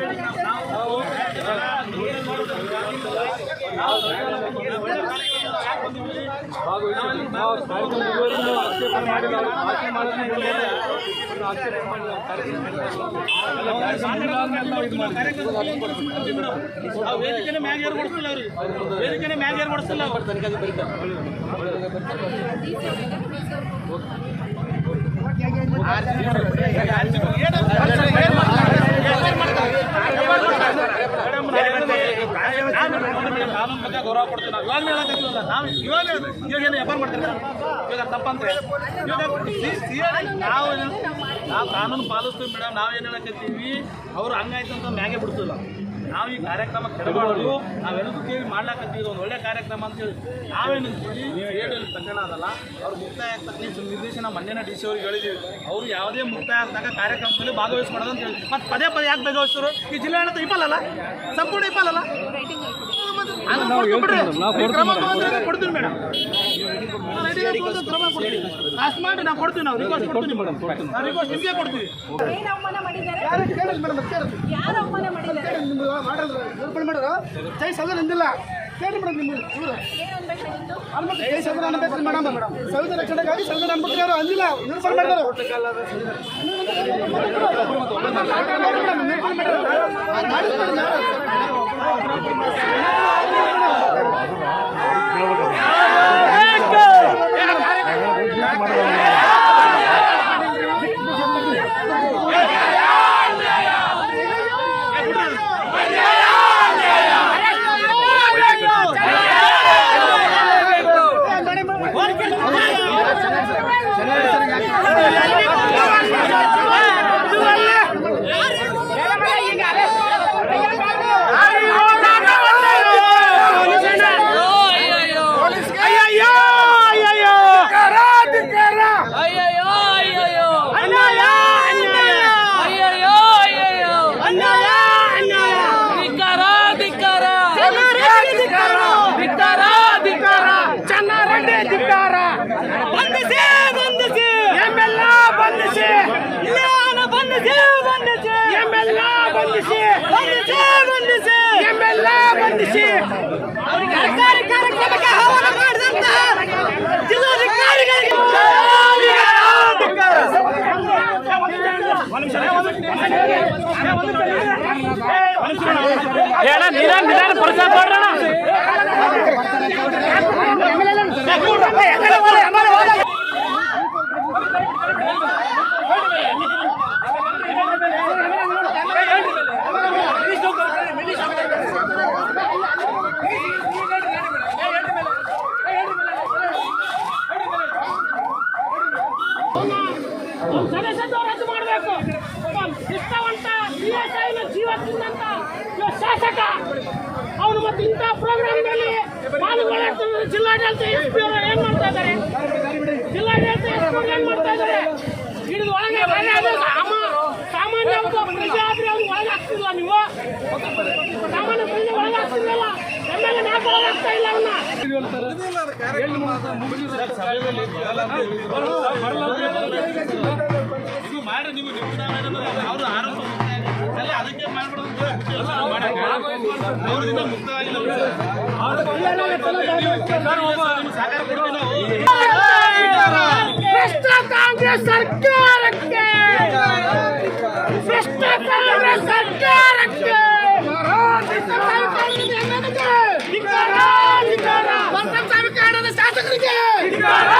ಬೇಡಿಕೆ ನಾವು ವೇದಿಕೆನೇ ಮ್ಯಾಗ ಏರ್ ಕೊಡಿಸ್ತಿಲ್ಲ ಅವ್ರಿಗೆ ವೇದಿಕೆನೇ ಮ್ಯಾಗ ಏರ್ ಕೊಡಿಸ್ತಿಲ್ಲ ಕಾನೂನು ಕೊಡ್ತೀವಿ ನಾವು ಇವಾಗ ಇವಾಗ ಏನು ವ್ಯಾಪಾರ ಮಾಡ್ತಾರೆ ಇವಾಗ ತಪ್ಪಂದ್ರೆ ಇವಾಗ ನಾವು ನಾವು ಕಾನೂನು ಪಾಲಿಸ್ತೀವಿ ಮೇಡಮ್ ನಾವೇನು ಹೇಳಕತ್ತೀವಿ? ಅವ್ರು ಹಂಗಾಯ್ತು ಅಂತ ಮ್ಯಾಗೆ ಬಿಡ್ತಿಲ್ಲ. ನಾವು ಈ ಕಾರ್ಯಕ್ರಮ ಕೆಡಬಾರ್ದು. ನಾವೆಲ್ಲದೂ ಕೇಳಿ ಮಾಡ್ಲಾಕತ್ತೀವಿ. ಒಂದು ಒಳ್ಳೆ ಕಾರ್ಯಕ್ರಮ ಅಂತ ಹೇಳಿ ನಾವೇನು ನೀವು ಹೇಳಿ ತಕ್ಷಣ ಅದಲ್ಲ. ಅವ್ರು ಮುಕ್ತಾಯ ಆಗ್ತಕ್ಕ ನಿರ್ದೇಶನ ಮೊನ್ನೆನ ಡಿ ಸಿ ಅವ್ರಿಗೆ ಹೇಳಿದ್ದೀವಿ ಅವರು ಯಾವುದೇ ಮುಕ್ತಾಯ ಆಗ್ತಕ್ಕ ಕಾರ್ಯಕ್ರಮದಲ್ಲಿ ಭಾಗವಹಿಸ್ಕೊಡೋದು ಅಂತ ಹೇಳಿ. ಮತ್ತೆ ಪದೇ ಪದೇ ಯಾಕೆ ಭಾಗವಹಿಸರು ಈ ಜಿಲ್ಲಾಡಳಿತ ಇಪ್ಪಲ್ಲ ಸಂಪೂರ್ಣ ಇಪ್ಪಲ್ಲ ಕೊಡ್ತೀವಿ ಮೇಡಮ್. ಮಾಡಿ ನಾವು ಕೊಡ್ತೀವಿ ನಾವು. ರಿಕ್ವೆಸ್ಟ್ ಕೊಡ್ತೀವಿ ಮೇಡಮ್. ರಿಕ್ವೆಸ್ಟ್ ನಿಮಗೆ ಕೊಡ್ತೀವಿ. ಏನ್ ಅವಮಾನ ಮಾಡಿದ್ದಾರೆ? ಯಾರು ಅವಮಾನ ಮಾಡಿದ್ದಾರೆ? ಜೈ ಸದನ ಅಂದಿಲ್ಲ ಕೇಳಿ ಮೇಡಮ್ ನಿಮ್ಮ ಇವರು ಏನ್ ಅನ್ಬೇಕಾಗಿತ್ತು ಅನ್ಬೇಕು ಜೈ ಸದನ ಅನ್ಬೇಕು ಮೇಡಮ್ ಮೇಡಮ್ ಸಂವಿಧಾನ ರಕ್ಷಣೆಗಾಗಿ ಸಂವಿಧಾನ ಅನ್ಬೇಕು ಯಾರು ಅಂದಿಲ್ಲ ನಿರೂಪಣೆ ಮಾಡಿದ್ರು ಬಂಧಿಸಿ ಬಂಧಿಸಿ ಬಂಧಿಸಿ ಬಂಧಿಸಿ ಎಮ್ಮೆಲ್ಲ ಬಂಧಿಸಿ ಸರ್ಕಾರಿ ಕಾರ್ಯಕ್ರಮಕ್ಕೆ ಆಹ್ವಾನ ಮಾಡಿದಂತ ಜಿಲ್ಲಾಧಿಕಾರಿಗಳಿಗೆ ಹೇಳ ನಿಧಾನ ನಿಧಾನ ಪರಿಸರ ಕೊಡ್ರಣ ಸದಸ್ಯತ್ವ ರದ್ದು ಮಾಡಬೇಕು. ಒಬ್ಬ ನಿಷ್ಠಾವಂತ ಸಿಎಸ್ಐನ ಜೀವ ತಿಂದಂತ ಶಾಸಕ. ಅವನು ಮತ್ತೆ ಇಂಥ ಪ್ರೋಗ್ರಾಮ್ನಲ್ಲಿ ಪಾಲ್ಗೊಳ್ಳುತ್ತಿರುವ ಜಿಲ್ಲಾಡಳಿತ ಎಸ್ ಅವರು ಏನ್ ಮಾಡ್ತಾ ಇದ್ದಾರೆ? ಜಿಲ್ಲಾಡಳಿತ ಎಸ್ ಏನ್ ಮಾಡ್ತಾ ಇದ್ದಾರೆ? ಹಿಡಿದು ಒಳಗೆ ಸಾಮಾನ್ಯ ಒಬ್ಬ ಪ್ರಜೆ ಆದ್ರೆ ಅವ್ನಿಗೆ ಒಳಗೆ ಹಾಕ್ತಿಲ್ಲ ನೀವು. ಸಾಮಾನ್ಯ ಪ್ರಜೆ ಒಳಗೆ ಹಾಕ್ತಿರಲ್ಲ ಎಂ ಎಲ್ ಇಲ್ಲ ಅವನ್ನ ಇದು ಎಲ್ಲ ಅದಕ್ಕೆ ನಾವು ಭ್ರಷ್ಟ ಕಾಂಗ್ರೆಸ್ ಸರ್ಕಾರಕ್ಕೆ ಕಾಂಗ್ರೆಸ್ ಸರ್ಕಾರಕ್ಕೆ Got it!